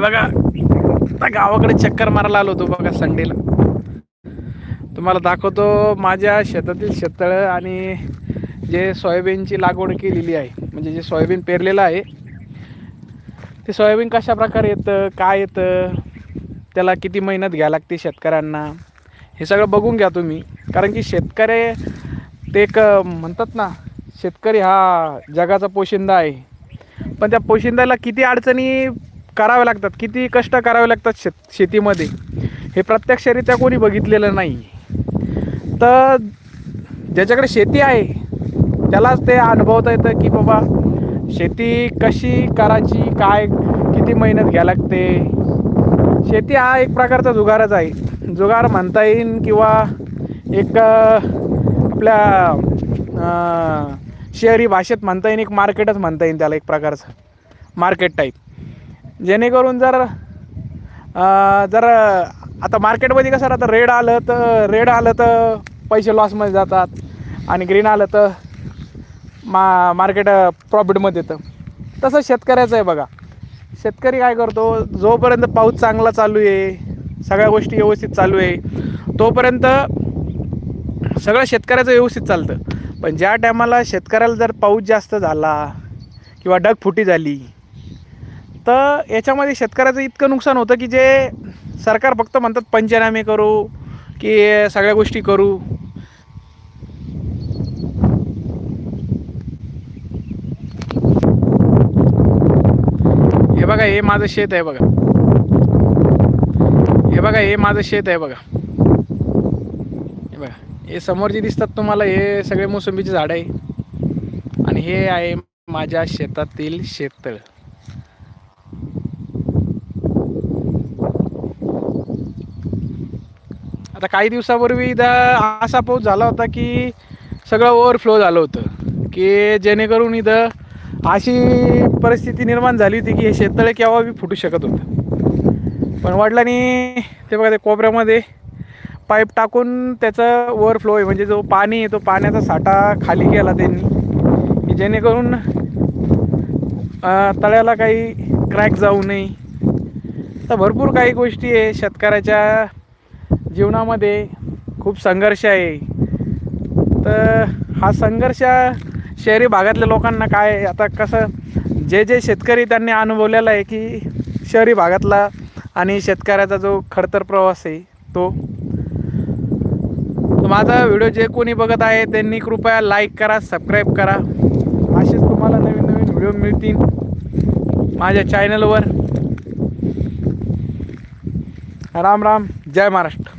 बघा आता गावाकडे चक्कर मारायला आलो होतो बघा संडेला. तुम्हाला दाखवतो माझ्या शेतातील शेततळं आणि जे सोयाबीनची लागवड केलेली आहे म्हणजे जे सोयाबीन पेरलेलं आहे ते सोयाबीन कशा प्रकारे येतं काय येतं त्याला किती मेहनत घ्या लागते शेतकऱ्यांना हे सगळं बघून घ्या तुम्ही. कारण की शेतकरी ते एक म्हणतात ना शेतकरी हा जगाचा पोशिंदा आहे. पण त्या पोशिंद्याला किती अडचणी करावे लागतात. किती कष्ट करावे लागतात शेत शेतीमध्ये? हे प्रत्यक्षरित्या कोणी बघितलेलं नाही. तर ज्याच्याकडे शेती आहे त्यालाच ते अनुभवता येतं की बाबा शेती कशी करायची काय किती मेहनत घ्या लागते? शेती हा एक प्रकारचा जुगारच आहे. जुगार म्हणता येईल किंवा एक आपल्या शहरी भाषेत म्हणता येईल एक मार्केटच म्हणता येईल त्याला एक प्रकारचं. Market type. जेणेकरून जर जर आता मार्केटमध्ये कसं राहतं रेड आलं तर रेड आलं तर पैसे लॉसमध्ये जातात आणि ग्रीन आलं तर मा मार्केट प्रॉफिटमध्ये येतं. तसं शेतकऱ्याचं आहे बघा. शेतकरी काय करतो जोपर्यंत पाऊस चांगला चालू आहे सगळ्या गोष्टी व्यवस्थित चालू आहे तोपर्यंत सगळं शेतकऱ्याचं व्यवस्थित चालतं. पण ज्या टायमाला शेतकऱ्याला जर पाऊस जास्त झाला किंवा ढगफुटी झाली तर याच्यामध्ये शेतकऱ्याचं इतकं नुकसान होतं की जे सरकार फक्त म्हणतात पंचनामे करू की सगळ्या गोष्टी करू. हे बघा हे माझं शेत आहे बघा. हे बघा हे माझं शेत आहे बघा. हे बघा हे समोर जे दिसतात तुम्हाला हे सगळे मोसंबीचे झाड आहे. आणि हे आहे माझ्या शेतातील शेततळ. आता काही दिवसापूर्वी इथं असा पाऊस झाला होता की सगळं ओव्हरफ्लो झालं होतं. की जेणेकरून इथं अशी परिस्थिती निर्माण झाली होती की हे शेततळे केव्हा बी फुटू शकत होतं. पण वडिलांनी ते बघा ते कोपऱ्यामध्ये पाईप टाकून त्याचं ओव्हरफ्लो आहे म्हणजे जो पाणी आहे तो पाण्याचा साठा खाली केला त्यांनी की जेणेकरून तळ्याला काही क्रॅक जाऊ नये. तर भरपूर काही गोष्टी आहे शेतकऱ्याच्या जीवनामध्ये खूप संघर्ष आहे. तर हा संघर्ष शहरी भागातल्या लोकांना काय आता कसं जे जे शेतकरी त्यांनी अनुभवलेला आहे की शहरी भागातला आणि शेतकऱ्याचा जो खडतर प्रवास आहे तो. माझा व्हिडिओ जे कोणी बघत आहे त्यांनी कृपया लाईक करा सबस्क्राईब करा. असेच तुम्हाला नवीन नवीन व्हिडिओ मिळतील माझ्या चॅनलवर राम राम जय महाराष्ट्र.